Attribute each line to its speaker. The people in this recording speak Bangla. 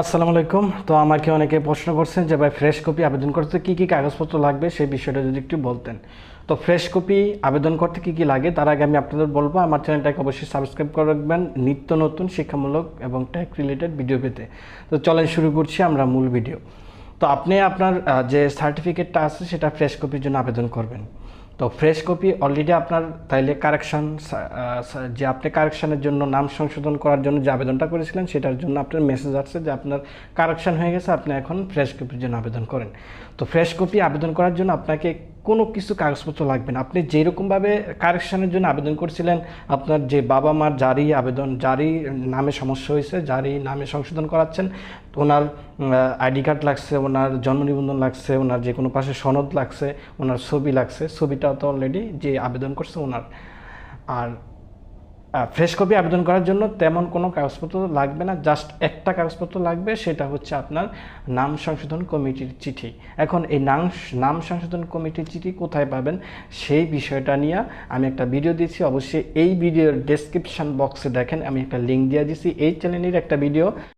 Speaker 1: আসসালামু আলাইকুম। তো আমাকে অনেকে প্রশ্ন করছেন যে, ভাই ফ্রেশ কপি আবেদন করতে কী কী কাগজপত্র লাগবে? সেই বিষয়টা যদি একটু বলতেন। তো ফ্রেশ কপি আবেদন করতে কী কী লাগে? তার আগে আমি আপনাদের বলব, আমার চ্যানেলটাকে অবশ্যই সাবস্ক্রাইব করে রাখবেন। নিত্য নতুন, শিক্ষামূলক এবং ট্যাক রিলেটেড ভিডিও পেতে। তো চলেন শুরু করছি আমরা মূল ভিডিও তো আপনি আপনার যে সার্টিফিকেটটা আছে, সেটা ফ্রেশ কপির জন্য আবেদন করবেন। তো ফ্রেশ কপি অলরেডি আপনার তাইলে কারেকশান যে আপনি কারেকশানের জন্য নাম সংশোধন করার জন্য যে আবেদনটা করেছিলেন সেটার জন্য আপনার মেসেজ আসছে যে আপনার কারেকশান হয়ে গেছে, আপনি এখন ফ্রেশ কপির জন্য আবেদন করেন। তো ফ্রেশ কপি আবেদন করার জন্য আপনাকে কোনো কিছু কাগজপত্র লাগবে না। আপনি যেরকমভাবে কারেকশানের জন্য আবেদন করছিলেন, আপনার যে বাবা মার জারি আবেদন, জারি নামে সমস্যা হয়েছে, জারি নামে সংশোধন করাচ্ছেন, ওনার আইডি কার্ড লাগছে, ওনার জন্ম নিবন্ধন লাগছে, ওনার যে কোনো পাশে সনদ লাগছে, ওনার ছবি লাগছে, ছবিটা তো অলরেডি যে আবেদন করছে ওনার। আর ফ্রেশ কপি আবেদন করার জন্য তেমন কোনো কাগজপত্র লাগবে না জাস্ট একটা কাগজপত্র লাগবে, সেটা হচ্ছে আপনার নাম সংশোধন কমিটির চিঠি। এখন এই নাম নাম সংশোধন কমিটির চিঠি কোথায় পাবেন সেই বিষয়টা নিয়ে আমি একটা ভিডিও দিয়েছি। অবশ্যই এই ভিডিওর ডেসক্রিপশান বক্সে দেখেন, আমি একটা লিঙ্ক দিয়ে দিয়েছি। এই চ্যানেলের একটা ভিডিও